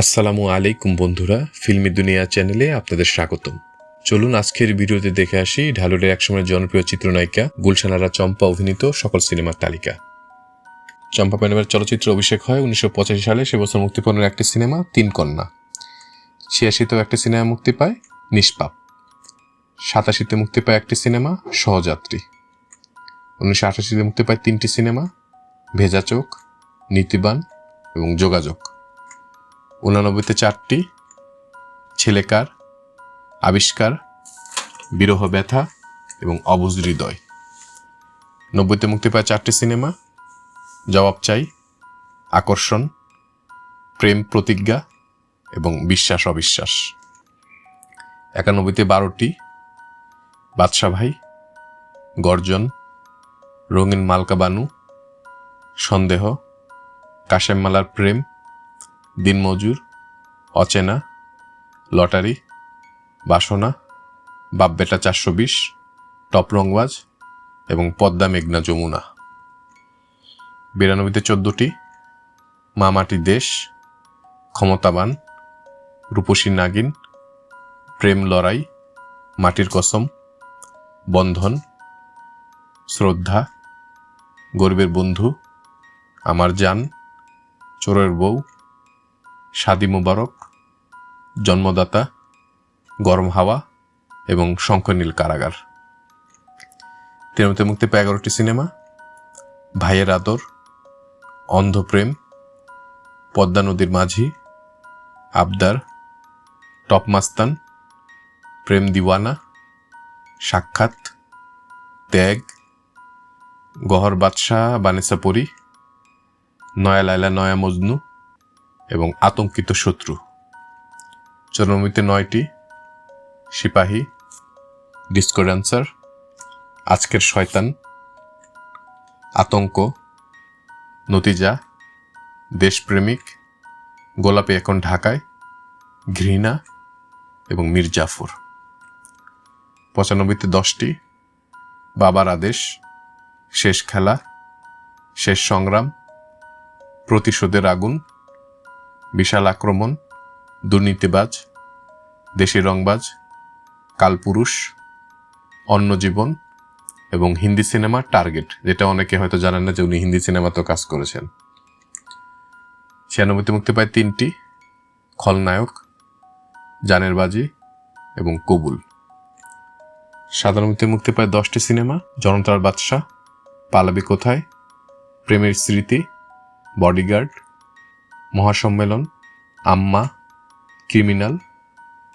আসসালামু আলাইকুম বন্ধুরা, ফিল্মি দুনিয়া চ্যানেলে আপনাদের স্বাগতম। চলুন আজকের ভিডিওতে দেখে আসি ঢালুরের একসময় জনপ্রিয় চিত্রনায়িকা গুলশানারা চম্পা অভিনীত সকল সিনেমার তালিকা। চম্পা ম্যাডামের চলচ্চিত্র অভিষেক হয় উনিশশো পঁচাশি সালে, সে বছর মুক্তিপণের একটি সিনেমা, তিন কন্যা। ছিয়াশিতেও একটি সিনেমা মুক্তি পায় নিষ্পাপ। সাতাশিতে মুক্তি পায় একটি সিনেমা, সহযাত্রী। উনিশশো আঠাশিতে মুক্তি পায় তিনটি সিনেমা, ভেজা চোখ, নীতিবান এবং যোগাযোগ। উনানব্বইতে চারটি। ছেলেকার আবিষ্কার বিরহ ব্যথা এবং অবুজ হৃদয়। নব্বইতে মুক্তি পায় চারটি সিনেমা। জবাব চাই, আকর্ষণ, প্রেম প্রতিজ্ঞা এবং বিশ্বাস অবিশ্বাস। একানব্বইতে বারোটি। বাদশা ভাই, গর্জন, রঙিন মালকা বানু, সন্দেহ কাশেম মালার প্রেম দিনমজুর, অচেনা, লটারি, বাসনা বাপ বেটা চারশো বিশ, টপ রংবাজ এবং পদ্মা মেঘনা যমুনা। বিরানব্বইতে চোদ্দটি, মামাটি দেশ, ক্ষমতাবান, রূপসী নাগিন, প্রেম লড়াই, মাটির কসম, বন্ধন, শ্রদ্ধা, গরিবের বন্ধু, আমার জান, চোরের বউ শাদি মুবারক, জন্মদাতা, গরম হাওয়া এবং শঙ্খনীল কারাগার। তিরমিতে মুক্তি পায় এগারোটি সিনেমা, ভাইয়ের আদর, অন্ধপ্রেম, পদ্মা নদীর মাঝি, আবদার, টপ মাস্তান, প্রেম দিওয়ানা, সাক্ষাৎ, ত্যাগ, গহর বাদশাহ বানেসাপুরি নয়া লাইলা নয়া মজনু এবং আতঙ্কিত শত্রু। জন্মমিতে নয়টি। সিপাহী ডিস্কো ড্যান্সার আজকের শয়তান, আতঙ্ক, নতিজা, দেশপ্রেমিক, গোলাপি এখন ঢাকায়, ঘৃণা এবং মীর জাফর। পঁচানব্বইতে দশটি। বাবার আদেশ, শেষ খেলা, শেষ সংগ্রাম, প্রতিশোধের আগুন বিশাল আক্রমণ, দুর্নীতিবাজ, দেশি রংবাজ, কালপুরুষ, অন্য জীবন এবং হিন্দি সিনেমা টার্গেট, যেটা অনেকে হয়তো জানেন না যে উনি হিন্দি সিনেমাতেও কাজ করেছেন। ছিয়ানব্বইতে মুক্তি পায় তিনটি, খলনায়ক জানের বাজি এবং কবুল। সাধারণত মুক্তি পায় দশটি সিনেমা, জনতার বাদশাহ, পালাবি কোথায়, প্রেমের স্মৃতি, বডিগার্ড মহাসম্মেলন, আম্মা, ক্রিমিনাল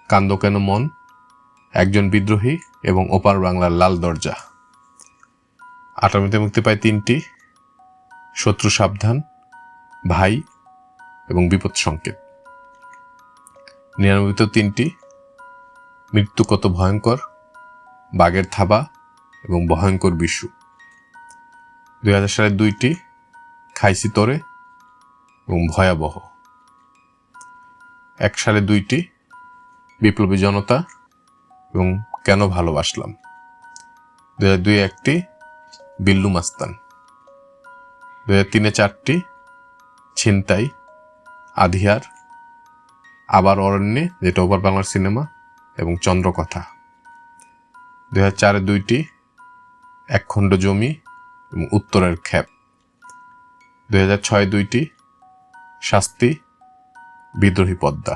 কান্দ কেন মন, একজন বিদ্রোহী এবং ওপার বাংলার লাল দরজা। আটামিতে মুক্তি পায় তিনটি, শত্রু সাবধান, ভাই এবং বিপদ সংকেত। নিরানব্বইতে তিনটি, মৃত্যু কত ভয়ঙ্কর, বাঘের থাবা এবং ভয়ঙ্কর বিশু। দুই হাজার সালের দুইটি, খাইসি তোরে এবং ভয়াবহ। এক সালে দুইটি বিপ্লবী জনতা এবং কেন ভালোবাসলাম? দু হাজার দুই একটি বিল্লু মাস্তান। দু হাজার তিনে চারটি ছিনতাই আধিয়ার আবার অরণ্যে যেটা ওপার বাংলার সিনেমা এবং চন্দ্রকথা। দু হাজার চারে দুইটি এক খণ্ড জমি এবং উত্তরের খ্যাপ। দু হাজার ছয় দুইটি শাস্তি, বিদ্রোহী পদ্মা।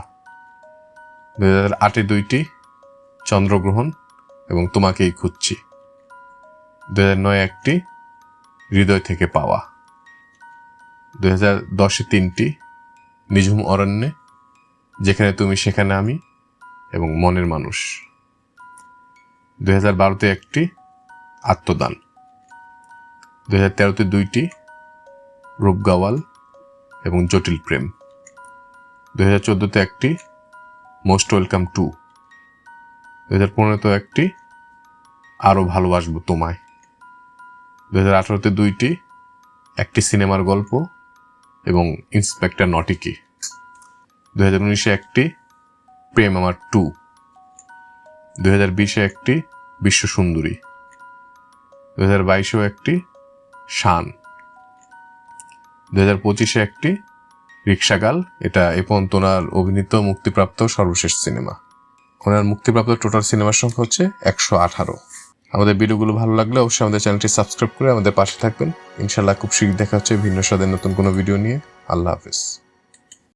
দুই হাজার আটে দুইটি চন্দ্রগ্রহণ এবং তোমাকেই খুঁজছি। দুই হাজার নয় একটি হৃদয় থেকে পাওয়া। দুই হাজার দশে তিনটি নিঝুম অরণ্যে, যেখানে তুমি, সেখানে আমি এবং মনের মানুষ। দুই হাজার বারোতে একটি আত্মদান। দুই হাজার তেরোতে দুইটি রূপগাওয়াল এবং জটিল প্রেম। দু হাজার চোদ্দোতে একটি মোস্ট ওয়েলকাম টু দু হাজার পনেরোতে একটি আরও ভালোবাসবো তোমায়। দু হাজার আঠারোতে দুইটি, একটি সিনেমার গল্প এবং ইন্সপেক্টর নটিকি দু হাজার উনিশে একটি প্রেম আমার টু দু হাজার বিশে একটি বিশ্ব সুন্দরী দু হাজার বাইশেও একটি শান দু হাজার পঁচিশে একটি রিক্সাগাল এটা এ পর্যন্ত ওনার অভিনীত মুক্তিপ্রাপ্ত সর্বশেষ সিনেমা। ওনার মুক্তিপ্রাপ্ত টোটাল সিনেমার সংখ্যা হচ্ছে একশো আঠারো। আমাদের ভিডিওগুলো ভালো লাগলে অবশ্যই আমাদের চ্যানেলটি সাবস্ক্রাইব করে আমাদের পাশে থাকবেন। ইনশাল্লাহ খুব শীঘ্র দেখা হচ্ছে ভিন্ন স্বাদের নতুন কোনো ভিডিও নিয়ে। আল্লাহ হাফিজ।